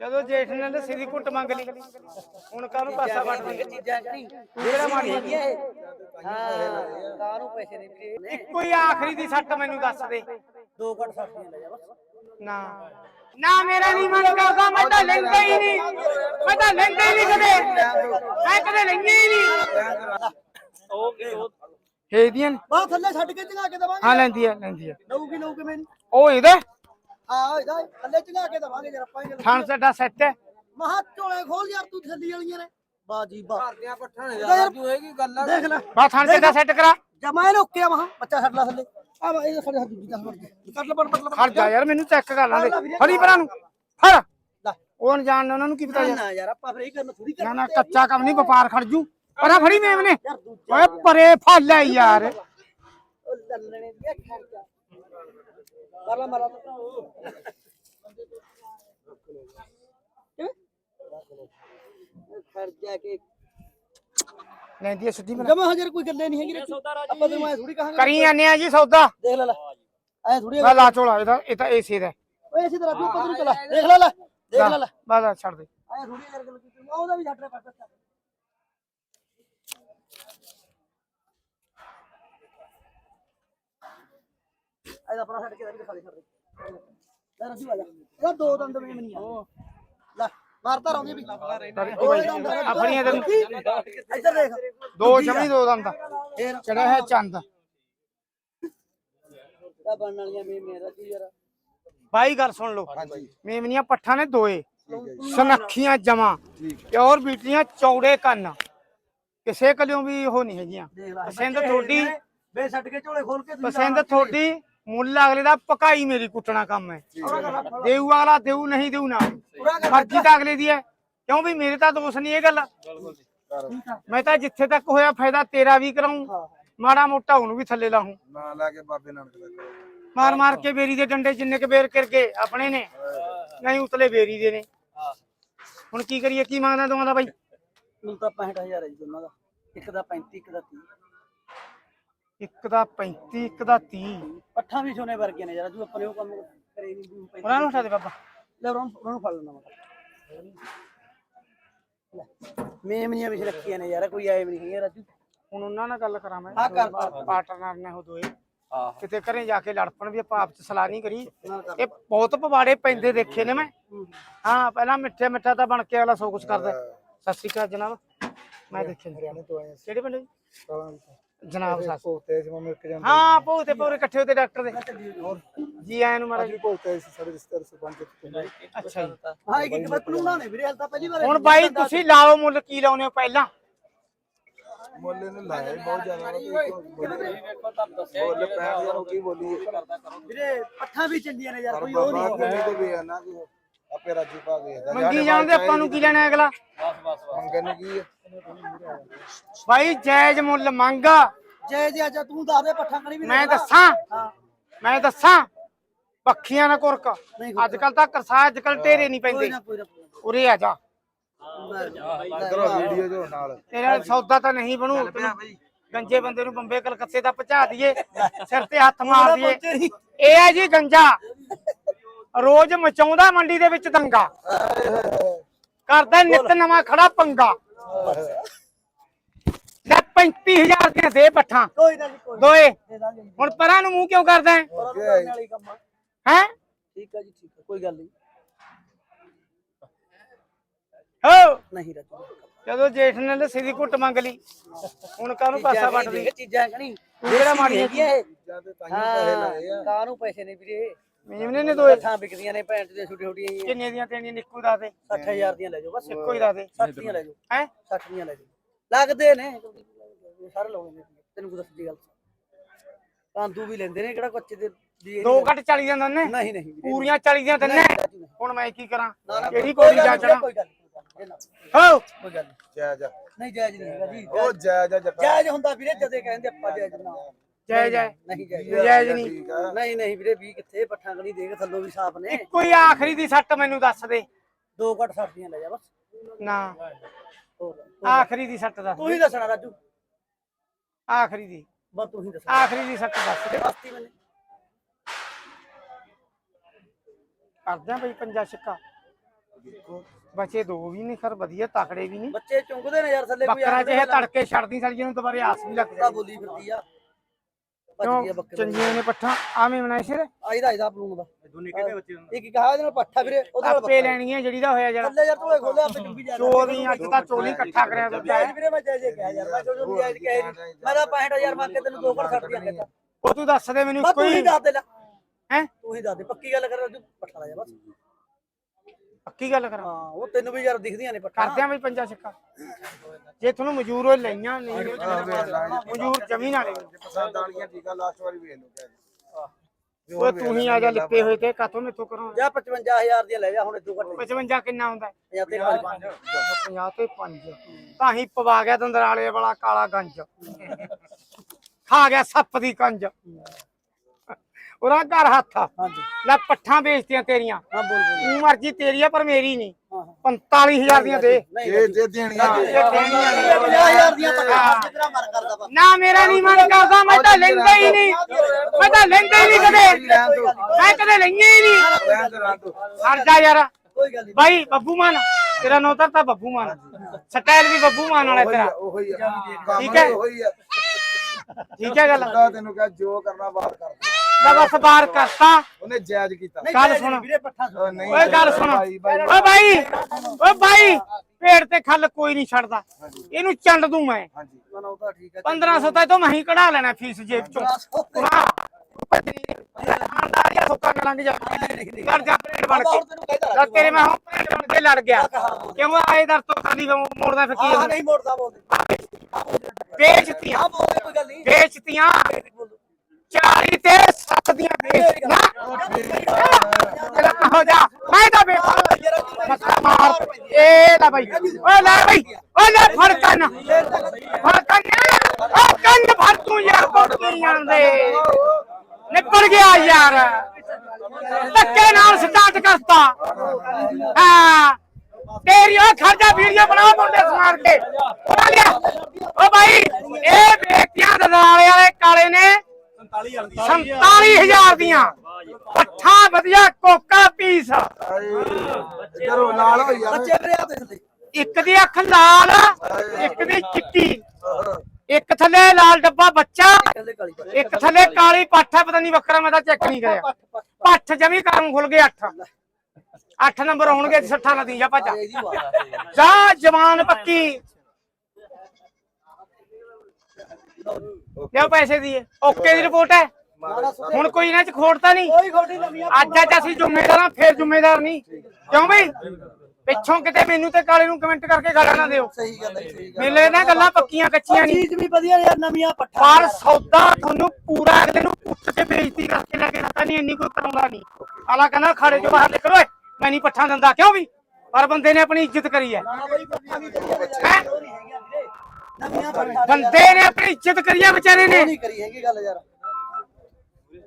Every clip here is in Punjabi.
ਜਦੋਂ ਜੇਠ ਨੇ ਲੱਸੀ ਦੀ ਘੁੱਟ ਮੰਗ ਲਈ। ਹੁਣ ਕਾਹਨੂੰ ਪਾਸਾ ਵੱਟ ਲਈ ਚੀਜ਼ਾਂ ਕਰੀ ਜਿਹੜਾ ਮਾੜੀ ਹੈਗੀ ਆ ਇਹ ਹਾਂ ਕਾਹਨੂੰ ਪੈਸੇ ਨਹੀਂ ਵੀਰੇ ਇੱਕੋ ਹੀ ਆਖਰੀ ਦੀ ਸੱਟ ਮੈਨੂੰ ਦੱਸ ਦੇ। ਦੋ ਘੱਟ ਸਬਜ਼ੀਆਂ ਲੈ ਜਾ ਬਸ। ਨਾ। ਨਾ ਮੇਰਾ ਨਹੀਂ ਮਨ ਕਰਦਾ ਮੈਂ ਤਾਂ ਲੈਂਦਾ ਹੀ ਨਹੀਂ। ਮੈਂ ਤਾਂ ਲੈਂਦਾ ਹੀ ਨਹੀਂ ਕਦੇ। ਮੈਂ ਕਦੇ ਲੈਂਦਾ ਹੀ ਨਹੀਂ। ਇਹਦੀਆਂ ਨੇ? ਬਾਹ ਥੱਲੇ ਛੱਡ ਕੇ ਚੰਗਾ ਕੇ ਦਵਾਂਗੇ। ਹਾਂ ਲੈਂਦੀ ਹੈ ਲੈਂਦੀ ਹੈ ਲਊਗੀ ਲਊ ਕਿਵੇਂ? ਉਹ ਇਹਦੇ? ਹਾਂ ਇਹਦਾ ਥੱਲੇ ਚੰਗਾ ਕੇ ਦਵਾਂਗੇ ਜਰ ਆਪਾਂ ਇਹ ਥਣ ਸਾਡਾ ਸੈੱਟ ਹੈ। ਮਹਾ ਝੋਲੇ ਖੋਲ ਯਾਰ ਤੂੰ ਥੱਲੀ ਵਾਲੀਆਂ ਨੇ। ਬਾਜੀ ਬਾ ਘਰਦਿਆਂ ਪੱਠਾਂ ਨੇ ਰਾਜੂ ਹੈਗੀ ਗੱਲ ਆ? ਦੇਖ ਲੈ। ਬਾ ਥਣ ਸਾਡਾ ਸੈੱਟ ਕਰਾ। ਜਮਾ ਇਹ ਰੋਕਿਆ ਮਹਾ ਬੱਚਾ ਛੱਡ ਲੈ ਥੱਲੇ। ਆ ਵਾ ਇਹ ਸਾਡੇ ਹੱਥ ਦੂਜੀ ਦਾ ਕੱਟ ਲੈ ਬੜ ਮਤਲਬ ਖੜ ਜਾ ਯਾਰ ਮੈਨੂੰ ਚੈੱਕ ਕਰ ਲਾਂ ਦੇ ਫੜੀ ਪਰਾਂ ਨੂੰ। ਫੜ। ਲੈ। ਉਹ ਅਣਜਾਣ ਉਹਨਾਂ ਨੂੰ ਕੀ ਪਤਾ ਯਾਰ? ਨਾ ਯਾਰ ਆਪਾਂ ਫਿਰ ਇਹ ਕਰਨਾ ਥੋੜੀ ਨਾ ਨਾ ਕੱਚਾ ਕੰਮ ਨਹੀਂ ਵਪਾਰ ਖੜ ਜੂ। ਪਰਾਂ ਫੜੀ ਮੇਮ ਨੇ। ਯਾਰ ਓਏ ਪਰੇ ਫਲ ਹੈ ਯਾਰ। ਉਹ ਲੱਲਣੇ ਦੀ ਖਰਚਾ ਕਰ ਲਾ ਮਾਰਾ ਖਰਚਾ ਕੇ ਲੈਂਦੀ ਹੈ ਸਿੱਧੀ ਬਣਾ ਜਮਾ ਹਜ਼ਾਰ ਕੋਈ ਗੱਲੇ ਨਹੀਂ ਹੈਗੀ ਰੱਖੀ। ਆਪਾਂ ਤੈਨੂੰ ਐ ਥੋੜੀ ਕਹਾਂਗੇ ਕਰੀ ਜਾਂਦੇ ਆ ਜੀ ਸੌਦਾ ਦੇਖ ਲੈ ਲੈ ਐ ਥੋੜੀ ਲੈ ਲਾ ਝੋਲਾ ਇਹਦਾ ਇਹ ਤਾਂ ਏਸੇ ਦਾ ਓਏ ਇਸੇ ਤਰ੍ਹਾਂ ਤੂੰ ਪਤਰੂ ਚਲਾ ਦੇਖ ਲੈ ਲੈ ਦੇਖ ਲੈ ਲੈ ਬਾ ਲੈ ਛੱਡ ਦੇ ਐ ਥੋੜੀ ਯਾਰ ਗੱਲ ਕੀਤੀ ਉਹਦਾ ਵੀ ਛੱਡ ਲੈ ਪੱਟ ਇਹਦਾ ਪਰਾ ਛੱਡ ਕੇ ਇਹਦਾ ਵੀ ਦਿਖਾ ਦੇ ਛੱਡ ਦੇ। ਲੈ ਰਸੂ ਆ ਜਾ ਇਹਦਾ ਦੋ ਦੰਦ ਵੀ ਨਹੀਂ ਆ। ਲੈ ਮਾਰਤਾ ਰੌਂਦੀ ਵੀ। ਆ ਫੜੀਆਂ ਤੈਨੂੰ ਇੱਧਰ ਦੇਖ। ਦੋ ਜਮੀ ਦੋ ਦੰਦ। ਫੇਰ ਚੜਾ ਹੈ ਚੰਦ। ਤਾਂ ਬਣਨ ਵਾਲੀਆਂ ਮੇ ਮੇਰਾ ਕੀ ਯਾਰ। ਬਾਈ ਗੱਲ ਸੁਣ ਲਓ। ਮੇਮਨੀਆਂ ਪੱਠਾਂ ਨੇ ਦੋਏ। ਸੁਨੱਖੀਆਂ ਜਮਾ। ਪਿਓਰ ਬੀਟੀਆਂ ਚੌੜੇ ਕੰਨ। ਕਿਸੇ ਕਲਿਓ ਵੀ ਉਹ ਨਹੀਂ ਹੈਗੀਆਂ। ਪਸੰਦ ਤੁਹਾਡੀ ਬੇ ਛੱਡ ਕੇ ਝੋਲੇ ਖੋਲ ਕੇ ਪਸੰਦ ਤੁਹਾਡੀ ਮੁੱਲ ਅਗਲੇ ਦਾ ਪਕਾਈ ਮੇਰੀ ਕੁੱਟਣਾ ਕੰਮ ਹੈ। ਦੇਊ ਵਾਲਾ ਦੇਊ ਨਹੀਂ ਦੇਊ ਨਾ। ਮਰਜ਼ੀ ਤਾਂ ਅਗਲੇ ਦੀ ਹੈ। ਕਿਉਂ ਵੀ ਮੇਰੇ ਤਾਂ ਦੋਸ਼ ਨਹੀਂ ਇਹ ਗੱਲ? ਮੈਂ ਤਾਂ ਜਿੱਥੇ ਤੱਕ ਹੋਇਆ ਫਾਇਦਾ ਤੇਰਾ ਵੀ ਕਰਾਉਂ ਮਾੜਾ ਮੋਟਾ ਉਹਨੂੰ ਵੀ ਥੱਲੇ ਲਾਹੂੰ। ਨਾ ਲੈ ਕੇ ਬਾਬੇ ਨਾਨਕ ਦਾ। ਮਾਰ ਮਾਰ ਕੇ ਬੇਰੀ ਦੇ ਡੰਡੇ ਜਿੰਨੇ ਕ ਬੇਰ ਕਰਕੇ ਆਪਣੇ ਨੇ। ਨਹੀਂ ਉਤਲੇ ਬੇਰੀ ਦੇ ਨੇ। ਹੁਣ ਕੀ ਕਰੀਏ ਕੀ ਮੰਗਦਾ ਦੋਵਾਂ ਦਾ ਬਾਈ? ਮੈਨੂੰ ਤਾਂ 65000 ਹੈ ਜੀ ਦੋਨਾਂ ਦਾ। ਇੱਕ ਦਾ 35 ਇੱਕ ਦਾ 30 ਇੱਕ ਦਾ 35 ਇੱਕ ਦਾ 30 ਪੱਠਾਂ ਵੀ ਸੋਨੇ ਵਰਗੀਆਂ ਨੇ ਯਾਰ ਤੂੰ ਆਪਣੇ ਉਹ ਕੰਮ ਕਰੇ ਨਹੀਂ ਉਹਨਾਂ ਨੂੰ ਉਠਾ ਦੇ ਬਾਬਾ। ਲੈ ਉਹਨਾਂ ਨੂੰ- ਫੜ ਲੈਣਾ ਮੈਂ। ਮੇਮਨੀਆਂ ਵੀ ਰੱਖੀਆਂ ਨੇ ਯਾਰ ਕੋਈ ਆਏ ਵੀ ਨਹੀਂ ਹੈ ਰਾਜੂ। ਹੁਣ ਉਹਨਾਂ ਨਾਲ ਗੱਲ ਕਰਾਂ ਮੈਂ। ਹਾਂ, ਕਰ। ਪਾਰਟਨਰ ਨੇ ਉਹ ਦੋਏ। ਕਿਤੇ ਘਰੇ ਜਾ ਕੇ ਲੜ ਪਣ ਵੀ ਆਪਾਂ ਆਪ ਚ ਸਲਾਹ ਨਹੀਂ ਕਰੀ। ਇਹ ਬਹੁਤ ਪਵਾੜੇ ਪੈਂਦੇ ਦੇਖੇ ਨੇ ਮੈਂ। ਹਾਂ ਪਹਿਲਾਂ ਮਿੱਠੇ ਮਿੱਠਾ ਤਾਂ ਬਣ ਕੇ ਅਗਲਾ ਸੋ ਕੁਛ ਕਰਦਾ। ਸਤਿ ਸ਼੍ਰੀ ਅਕਾਲ ਜਨਾਬ। ਮੈਂ ਦੇਖਿਆ ਹਰਿਆਣੇ ਤੋਂ ਆਇਆ ਕਿਹੜੇ ਪਿੰਡ ਜੀ? ਜਨਾਬ ਸਤਿ ਪੋਤੇ ਸੀ ਮੈਂ ਇੱਕ ਜਨ ਹਾਂ ਪੋਤੇ ਪੂਰੇ ਇਕੱਠੇ ਹੋਤੇ ਡਾਕਟਰ ਦੇ। ਜੀ ਆਇਆਂ ਨੂੰ ਮਹਾਰਾਜ ਪੋਤੇ ਸੀ ਸਾਡੇ ਰਿਸ਼ਤੇਦਾਰ ਸਰਪੰਚ ਪਿੰਡ ਅੱਛਾ ਜੀ। ਹਾਂ ਇੱਕ ਇੱਕ ਕਾਨੂੰਨਾਂ ਨੇ ਵੀਰੇ ਹਾਲ ਤਾਂ ਪਹਿਲੀ ਵਾਰ ਹੁਣ ਬਾਈ ਤੁਸੀਂ ਲਾਓ ਮੁੱਲ ਕੀ ਲਾਉਨੇ ਹੋ ਪਹਿਲਾਂ? ਮੁੱਲ ਨੇ ਲਾਇਆ ਬਹੁਤ ਜ਼ਿਆਦਾ ਬੋਲੇ ਪੈਣ ਯਾਰ ਕੀ ਬੋਲੀ ਵੀਰੇ ਪੱਠਾਂ ਵੀ ਚੰਡੀਆਂ ਨੇ ਯਾਰ ਕੋਈ ਉਹ ਨਹੀਂ ਤੇ ਵੀ ਆ ਨਾ ਕਿ ਆਪੇ ਰਾਜੂ ਪਾ ਗਿਆ ਮੰਗੀ ਜਾਣਦੇ ਆਪਾਂ ਨੂੰ ਕੀ ਲੈਣਾ ਅਗਲਾ? ਮੰਗੇ ਨੂੰ ਕੀ ਹੈ ਬਾਈ ਜਾਇਜ਼ ਮੁੱਲ ਮੰਗ। ਜੈ ਜੀ ਅੱਜ ਤੂੰ ਦੱਸ ਦੇ ਪੱਠਾਂ ਕਣੀ ਵੀ ਮੈਂ। ਦੱਸਾਂ? ਹਾਂ। ਮੈਂ ਦੱਸਾਂ? ਪੱਖੀਆਂ ਨਾ ਕੁਰਕ। ਨਹੀਂ ਅੱਜ ਕੱਲ ਤਾਂ ਕਰਸਾ ਅੱਜ ਕੱਲ ਢੇਰੇ ਨਹੀਂ ਕੋਈ ਪੈਂਦੇ। ਨਾ ਕੋਈ ਨਾ ਕੋਈ ਨਾ। ਉਰੇ ਆ ਜਾ। ਇਧਰੋਂ ਵੀਡੀਓ ਜੋ ਨਾਲ। ਤੇਰਾ ਸੌਦਾ ਤਾਂ ਨਹੀਂ ਬਣੂ। ਤੈਨੂੰ ਗੰਜੇ ਬੰਦੇ ਨੂੰ ਬੰਬੇ ਕਲਕੱਤੇ ਦਾ ਪਹੁੰਚਾ ਦਈਏ। ਸਿਰ ਤੇ ਹੱਥ ਮਾਰ ਦਈਏ। ਇਹ ਹੈ ਜੀ ਗੰਜਾ। ਰੋਜ਼ ਮਚਾਉਂਦਾ ਮੰਡੀ ਦੇ ਵਿੱਚ ਦੰਗਾ। ਕਰਦਾ ਨਿਤ ਨਵਾਂ ਖੜਾ ਪੰਗਾ। ਲੈ 35000 ਦੀਆਂ ਦੇ ਪੱਠਾਂ। ਕੋਈ ਨਾ ਜੀ ਕੋਈ ਦੋਏ ਦੇ ਦਾਂਗੇ ਜੀ। ਹੁਣ ਪਰਾਂ ਨੂੰ ਮੂੰਹ ਕਿਉਂ ਕਰਦਾ ਹੈ? ਹੋਰ ਕਰਨ ਵਾਲੀ ਕੰਮ ਆ। ਹੈਂ? ਠੀਕ ਆ ਜੀ ਠੀਕ ਆ ਕੋਈ ਗੱਲ ਨਹੀਂ। ਹੋ! ਨਹੀਂ ਰਾਜੂ। ਜਦੋਂ ਜੇਠ ਨੇ ਲੱਸੀ ਦੀ ਘੁੱਟ ਮੰਗ ਲਈ ਹੁਣ ਕਾਹਨੂੰ ਪਾਸਾ ਵੱਟ ਲਈ ਚੀਜ਼ਾਂ ਕਣੀ ਜਿਹੜਾ ਮਾੜੀ ਹੈਗੀ ਇਹ। ਹਾਂ ਕਾਹਨੂੰ ਪੈਸੇ ਨੇ ਵੀਰੇ? ਮੀਮਨੇ ਨੇ ਦੋਏ। ਪੱਠਾਂ ਵਿਕਦੀਆਂ ਨੇ ਭੈਣ ਤੇ ਛੋਟੀ ਛੋਟੀਆਂ ਹੀ ਕਿੰਨੇ ਦੀਆਂ ਤੇਣੀਆਂ ਨਿੱਕੂ ਦਾ ਤੇ। 60000 ਦੀਆਂ ਲੈ ਜਾਓ ਬਸ ਇੱਕੋ ਹੀ ਦਾ ਦੇ 60 ਦੀਆਂ ਲੈ ਜਾਓ। ਹੈ? 60 ਦੀਆਂ ਲੈ ਜਾਓ। ਲੱਗਦੇ ਨੇ। ਸਾਰੇ ਲਾਉਣੇ ਨੇ। ਤੈਨੂੰ ਕੋਈ ਦੱਸਦੀ ਗੱਲ ਕਾਂਦੂ ਵੀ ਲੈਂਦੇ ਨੇ ਕਿਹੜਾ ਕੱਚੇ ਦੇ ਦੀ ਦੋ ਘੱਟ ਚਲੀ ਜਾਂਦਾ ਨੇ ਨਹੀਂ ਨਹੀਂ ਪੂਰੀਆਂ ਚਲੀ ਦੀਆਂ ਤੰਨੇ? ਰਾਜੂ ਨਹੀਂ। ਹੁਣ ਮੈਂ ਕੀ ਕਰਾਂ? ਕਿਹੜੀ ਕੋਈ ਜਾ ਨੀ, ਹੋ! ਕੋਈ ਗੱਲ। ਜੈ ਜਾ ਨਹੀਂ ਜਾਇਜ਼ ਨਹੀਂ ਹੈਗਾ ਜੀ। ਉਹ ਜੈ ਜਾ ਜੱਟਾ। ਜਾਇਜ਼ ਹੁੰਦਾ ਵੀਰੇ ਜਦੇ ਕਹਿੰਦੇ ਆਪਾਂ ਜਾਇਜ਼ ਨਾ ਜੈ ਜੈ। ਨਹੀਂ ਜਾਇਜ਼ ਜਾਇਜ਼ ਨਹੀਂ। ਠੀਕ ਆ। ਨਹੀਂ ਨਹੀਂ ਵੀਰੇ ਵੀ ਕਿੱਥੇ? ਪੱਠਾਂ ਕਣੀ ਦੇਖ ਥੱਲੋਂ ਵੀ ਸਾਫ਼ ਨੇ। ਇੱਕੋ ਹੀ ਆਖਰੀ ਦੀ ਸੱਟ ਮੈਨੂੰ ਦੱਸ ਦੇ। ਦੋ ਘੱਟ ਸਰਦੀਆਂ ਲੈ ਜਾ ਬਸ। ਨਾ। ਹੋਰ ਆਖਰੀ ਦੀ ਸੱਟ ਦੱਸ ਤੂੰ ਹੀ ਦੱਸਣਾ ਰਾਜੂ। ਆਖਰੀ ਦੀ। ਬਸ ਤੂੰ ਹੀ ਦੱਸਣਾ। ਆਖਰੀ ਦੀ ਸੱਟ ਦੱਸ ਦੇ। ਬਸਤੀ ਮੈਨੇ। ਕਰਦੇ ਆ ਬਈ ਪੰਜਾ ਛੱਕਾ। ਬੱਚੇ ਦੋ ਵੀ ਨਹੀਂ ਖਰ ਵਧੀਆ ਤਕੜੇ ਵੀ ਨਹੀਂ। ਬੱਚੇ ਚੁੰਗਦੇ ਨੇ ਯਾਰ ਥੱਲੇ ਕੋਈ ਬੱਕਰਾ ਐਂ ਜੇ ਇਹ ਤੜਕੇ ਛੱਡਦੀ ਨੂੰ ਦੁਬਾਰੇ ਆਸ ਵੀ ਲੱਗ ਜਾਂਦੀ ਬੋਲੀ ਫਿਰਦੀ ਆ। ਭੱਜ ਗਿਆ ਕਿਉਂ ਬੱਕਰੇ ਚੰਗੀਆਂ ਨੇ ਪੱਠਾ ਆਵੇਂ ਬਣਾਏ ਸਿਰ ਆਈਦਾ ਆਈਦਾ ਪਲੂਣ ਦਾ। ਦੋਨੇ ਕਿਹੜੇ ਬੱਚੇ ਇੱਕ ਕਹਾ ਇਹਦੇ ਨਾਲ ਪੱਠਾ ਵੀਰੇ ਉਹਦੇ ਨਾਲ ਆਪੇ ਲੈਣੀਆਂ ਜਿਹੜੀ ਦਾ ਹੋਇਆ ਜਿਹੜਾ। ਥੱਲੇ ਯਾਰ ਤੂੰ ਖੋਲਿਆ ਆਪੇ ਚੁੰਗੀ ਜਾ ਚੋਰੀ ਅੱਜ ਤਾਂ ਚੋਲੀ ਇਕੱਠਾ ਕਰਿਆ ਜਾਇਜ਼ ਵੀਰੇ ਮੈਂ ਜਾਇਜ਼ ਕਿਹਾ ਯਾਰ ਮੈਂ ਜੋ ਜਾਇਜ਼ ਕਿਹਾ ਨਹੀਂ। ਮੈਂ ਤਾਂ 65000 ਮੰਗ ਕੇ ਤੈਨੂੰ ਦੋ ਘੜ ਛੱਡ ਦਿਆਂ ਕਹਿੰਦਾ ਉਹ ਤੂੰ ਦੱਸ ਦੇ ਮੈਨੂੰ ਇੱਕੋ ਤੂੰ ਹੀ ਹੀ ਦੱਸ ਦੇ ਲੈ। ਹੈ? ਤੂੰ ਹੀ ਦੱਸ ਦੇ ਪੱਕੀ ਗੱਲ ਕਰ ਤੂੰ ਪੱਠਾ ਲੈ ਜਾ ਬਸ। ਪੱਕੀ ਗੱਲ ਕਰਾਂ? ਹਾਂ ਉਹ ਤੈਨੂੰ ਵੀ ਯਾਰ ਦਿਖਦੀਆਂ ਨੇ ਪੱਠਾ। ਕਰਦਿਆਂ ਵੀ ਪੰਜਾ ਛੱਕਾ ਜੇ ਤੁਹਾਨੂੰ ਮਜੂਰ ਹੋਏ ਲਈਆਂ ਨਹੀਂ ਮਜੂਰ ਜ਼ਮੀਨ ਵਾਲੇ ਪਸੰਦ ਆਣੀਆਂ ਠੀਕ ਆ ਲਾਸਟ ਵਾਰੀ ਵੇਖ ਲਓ ਉਹ ਤੂੰ ਹੀ ਆ ਜਾ ਲਿੱਪੇ ਹੋਏ ਤੇ ਕਾਤੋਂ ਮੇਥੋਂ ਕਰਾਂ ਜਾ 55000 ਦੀਆਂ ਲੈ ਜਾ ਹੁਣ ਇਦੋਂ ਘੱਟ। 55 ਕਿੰਨਾ ਹੁੰਦਾ ਜਾਂ ਤੇ ਨਾਲ ਪੰਜ। 50 ਤੇ 5 ਤਾਂ ਹੀ ਪਵਾ ਗਿਆ ਦੰਦਰਾਲੇ ਵਾਲਾ ਕਾਲਾ ਗੰਜ। ਖਾ ਗਿਆ ਸੱਪ ਦੀ ਕੰਜ। ਉਹਦਾ ਘਰ ਹੱਥ ਆ। ਹਾਂਜੀ। ਲੈ ਪੱਠਾਂ ਵੇਚਤੀਆਂ ਤੇਰੀਆਂ। ਹਾਂ ਬੋਲ ਬੋਲ। ਤੂੰ ਮਰਜ਼ੀ ਤੇਰੀ ਆ ਪਰ ਮੇਰੀ ਨਹੀਂ। ਹਾਂ ਹਾਂ। 45000 ਦੀਆਂ ਦੇ। ਨਹੀਂ ਜੇ ਜੇ ਦੇਣੀਆਂ ਹਾਂ, ਦੇ। ਦੇਣੀਆਂ ਨੇ। 50000 ਦੀਆਂ ਮਰ ਕਰਦਾ ਵਾ ਨਾ ਮੇਰਾ ਨਹੀਂ ਮਨ ਕਰਦਾ ਮੈਂ ਤਾਂ ਲੈਂਦਾ ਹੀ ਨਹੀਂ। ਮੈਂ ਤਾਂ ਲੈਂਦਾ ਹੀ ਨਹੀਂ ਕਦੇ। ਮੈਂ ਕਦੇ ਲਈਆਂ ਹੀ ਨਹੀਂ। ਹਟ ਜਾ ਯਾਰ। ਕੋਈ ਗੱਲ ਨਹੀਂ। ਬਾਈ ਬੱਬੂ ਮਾਨ। ਤੇਰਾ ਨੌ ਤਾਂ ਬੱਬੂ ਮਾਨ ਸਟਾਈਲ ਵੀ ਬੱਬੂ ਮਾਨ ਵਾਲਾ ਤੇਰਾ। ਠੀਕ ਹੈ। ਠੀਕ ਹੈ ਗੱਲ? ਤਾਂ ਤੈਨੂੰ ਕਹਾ ਜੋ ਕਰਨਾ ਬਾਤ ਕਰ। ਦਾ ਬਸ ਬਾਹਰ ਕਰਤਾ। ਉਹਨੇ ਜਾਇਜ਼ ਕੀਤਾ। ਗੱਲ ਸੁਣ। ਵੀਰੇ ਪੱਠਾ ਸੁਣ। ਨਹੀਂ ਓਏ ਗੱਲ ਸੁਣ। ਓਏ ਬਾਈ। ਓਏ ਬਾਈ। ਪੇੜ ਤੇ ਖੱਲ ਕੋਈ ਨਹੀਂ ਛੱਡਦਾ। ਇਹਨੂੰ ਚੰਡ ਦੂੰ ਮੈਂ। ਹਾਂਜੀ। ਨਾ, ਨਾ, ਉਹ ਤਾਂ ਠੀਕ ਹੈ। 1500 ਤਾਂ ਤੋਂ ਮੈਂ ਹੀ ਕਢਾ ਲੈਣਾ ਫੀਸ ਜੇਬ ਚੋਂ। ਹਾਂ ਖਾਨਦਾਰੀਆ ਸੁੱਕਾ ਲੰਘ ਜਾ ਕਰ ਜਾ ਬਣ ਕੇ। ਤੇਰੇ ਮੈਂ ਹੁਣ ਪਲੇਟ ਬਣ ਕੇ ਲੜ ਗਿਆ। ਕਿਉਂ? ਆਏ ਦਰ ਤੋਂ ਖਾਲੀ ਮੋੜਦਾ ਫਕੀਰ ਨਹੀਂ ਮੋੜਦਾ ਬੋਲਦੇ ਵੇਚਤੀਆਂ ਹਾਂ ਬੋਲਦੇ ਕੋਈ ਗੱਲ ਨਹੀਂ। ਵੇਚਤੀਆਂ 40 ਤੇ 7 ਦੀਆਂ ਵੇਚਤੀਆਂ ਤੇਰਾ ਹੋ ਜਾ ਮੈਂ ਤਾਂ ਵੇਚ ਮਸਾ ਮਾਰ। ਇਹ ਲੈ ਬਾਈ ਓਏ ਲੈ ਬਾਈ ਓਏ ਲੈ ਫੜ ਕੰਨ ਫੜ ਕੰਨ ਓ ਕੰਨ ਫੜ ਤੂੰ ਯਾਰ ਕੋਟੀਆਂ ਦੇ ਨਿਕਲ ਗਿਆ ਯਾਰ। ਧੱਕੇ ਨਾਲ ਸਟਾਰਟ ਕਰਤਾ। ਹਾਂ। ਤੇਰੀ ਉਹ ਖਰਚਾ ਵੀਡੀਓ ਬਣਾਓ ਮੁੰਡੇ ਸਮਾਰ ਕੇ। ਓ ਭਾਈ ਇਹ ਬੇਟੀਆਂ ਦਦਾਲੇ ਵਾਲੇ ਕਾਲੇ ਨੇ। 47000 ਦੀਆਂ। ਪੱਠਾ ਵਧੀਆ ਕੋਕਾ ਪੀਸ। ਕਰੋ ਨਾਲ ਹੋਈ ਆ ਬੱਚੇ ਵੀਰੇ ਆ ਦੇਖ ਲੈ ਇੱਕ ਦੀ ਅੱਖ ਲਾਲ ਇੱਕ ਦੀ ਚਿੱਟੀ। ਇੱਕ ਥੱਲੇ ਲਾਲ ਡੱਬਾ ਬੱਚਾ ਇੱਕ ਥੱਲੇ ਕਾਲੀ ਪੱਠ ਹੈ ਪਤਾ ਨਹੀਂ ਬੱਕਰਾ ਮੈਂ ਤਾਂ ਚੈੱਕ ਨਹੀਂ ਕਰਿਆ। ਪੱਠ ਜਮੀ ਕਰਮ ਖੁੱਲ ਗਏ 8 8 ਨੰਬਰ ਹੋਣਗੇ 60 ਨਾ ਦੀ ਜਾ ਭੱਜ ਆ। ਜਾ ਜਵਾਨ ਪੱਕੀ। ਲਿਓ ਪੈਸੇ ਦੀਏ। ਓਕੇ ਦੀ ਰਿਪੋਰਟ ਹੈ। ਹੁਣ ਕੋਈ ਇਹਨਾਂ ਚ ਖੋੜਤਾ ਨਹੀਂ। ਅੱਜ ਅੱਜ ਅਸੀਂ ਜ਼ਿੰਮੇਦਾਰ ਹਾਂ ਫੇਰ ਜ਼ਿੰਮੇਦਾਰ ਨਹੀਂ। ਕਿਉਂ ਬਈ? ਪਿੱਛੋਂ ਕਿਤੇ ਮੈਨੂੰ ਤੇ ਕਾਲੇ ਨੂੰ ਕਮੈਂਟ ਕਰਕੇ ਗਾਲਾਂ ਨਾ ਦਿਓ। ਸਹੀ ਗੱਲ ਹੈ ਸਹੀ ਗੱਲ ਮੇਲੇ ਨਾ ਗੱਲਾਂ ਪੱਕੀਆਂ ਕੱਚੀਆਂ ਨਹੀਂ। ਚੀਜ਼ ਵੀ ਵਧੀਆ ਯਾਰ ਨਵੀਆਂ ਪੱਠਾ। ਪਰ ਸੌਦਾ ਤੁਹਾਨੂੰ ਪੂਰਾ ਅਗਲੇ ਨੂੰ ਪੁੱਟ ਕੇ ਬੇਇੱਜ਼ਤੀ ਕਰਕੇ ਲੈ ਕੇ ਦਿੱਤਾ ਨਹੀਂ ਇੰਨੀ ਕੋਈ ਕਰਾਉਂਦਾ ਨਹੀਂ। ਆਲਾ ਕਹਿੰਦਾ ਖਾੜੇ ਚੋਂ ਬਾਹਰ ਨਿਕਲ ਓਏ। ਮੈਂ ਨਹੀਂ ਪੱਠਾ ਦਿੰਦਾ ਕਿਉਂ ਵੀ? ਪਰ ਬੰਦੇ ਨੇ ਆਪਣੀ ਇੱਜ਼ਤ ਕਰੀ ਹੈ। ਬੰਦੇ ਨੇ ਆਪਣੀ ਇੱਜ਼ਤ ਕਰੀ ਹੈ ਵਿਚਾਰੇ ਨੇ। ਨਹੀਂ ਕਰੀ ਹੈਗੀ ਗੱਲ ਯਾਰ।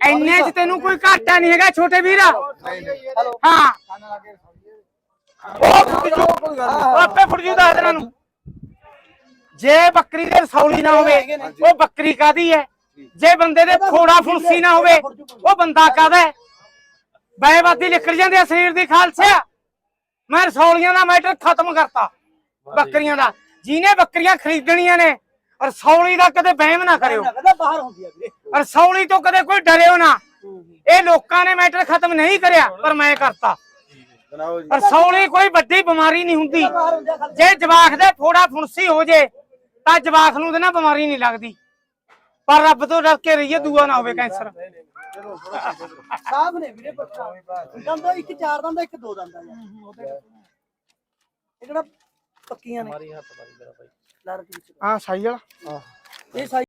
ਐਨੇ ਚ ਤੈਨੂੰ ਕੋਈ ਘਾਟਾ ਨਹੀਂ ਹੈਗਾ ਛੋਟੇ ਵੀਰ। ਹੈਲੋ। ਹਾਂ। ਉਹ ਫੁੱਟ ਜੂ ਉਹ ਆਪੇ ਦੱਸ ਦਿਨਾਂ ਨੂੰ। ਜੇ ਬੱਕਰੀ ਦੇ ਰਸੌਲੀ ਨਾ ਹੋਵੇ ਉਹ ਬੱਕਰੀ ਕਾਦੀ ਹੈ? ਜੇ ਬੰਦੇ ਦੇ ਫੋੜਾ ਫੁੰਸੀ ਨਾ ਹੋਵੇ ਉਹ ਬੰਦਾ ਕਾਦਾ ਹੈ? ਬੈਵਾਦੀ ਨਿਕਲ ਜਾਂਦੇ ਆ ਸਰੀਰ ਦੀ ਖਾਲਸਿਆ ਮੈਂ ਰਸੌਲੀਆਂ ਦਾ ਮੈਟਰ ਖਤਮ ਕਰਤਾ ਬੱਕਰੀਆਂ ਦਾ। ਜਿਹਨੇ ਬੱਕਰੀਆਂ ਖਰੀਦਣੀਆਂ ਨੇ ਰਸੌਲੀ ਦਾ ਕਦੇ ਵਹਿਮ ਨਾ ਕਰਿਓ। ਬਾਹਰ ਹੁੰਦੀ ਆ ਵੀਰੇ। ਰਸੌਲੀ ਤੋਂ ਕਦੇ ਕੋਈ ਡਰਿਓ ਨਾ। ਇਹ ਲੋਕਾਂ ਨੇ ਮੈਟਰ ਖਤਮ ਨਹੀਂ ਕਰਿਆ ਪਰ ਮੈਂ ਕਰਤਾ। ਰਸੌਲੀ ਕੋਈ ਵੱਡੀ ਬਿਮਾਰੀ ਨਹੀਂ ਹੁੰਦੀ। ਜੇ ਜਵਾਖ ਦੇ ਫੋੜਾ ਫੁੰਸੀ ਹੋ ਜੇ ਤਾਂ ਜਵਾਖ ਨੂੰ ਤੇ ਨਾ ਬਿਮਾਰੀ ਨਹੀਂ ਲੱਗਦੀ। ਪਰ ਰੱਬ ਤੋਂ ਡਰ ਕੇ ਰਹੀਏ ਦੂਆ ਨਾ ਹੋਵੇ ਕੈਂਸਰ। ਸਾਫ਼ ਨੇ ਵੀਰੇ ਪੱਠਾ ਦੰਦਾ ਇੱਕ ਚਾਰ ਦੰਦਾ ਇੱਕ ਦੋ ਦੰਦਾ ਯਾਰ। ਇਹ ਕਿਹੜਾ ਪੱਕੀਆਂ ਨੇ? ਮਾਰੀ ਹੱਥ ਮਾਰੀ ਮੇਰਾ ਭਾਈ। ਹਾਂ ਸਹੀ ਵਾਲਾ। ਇਹ ਸਾਈ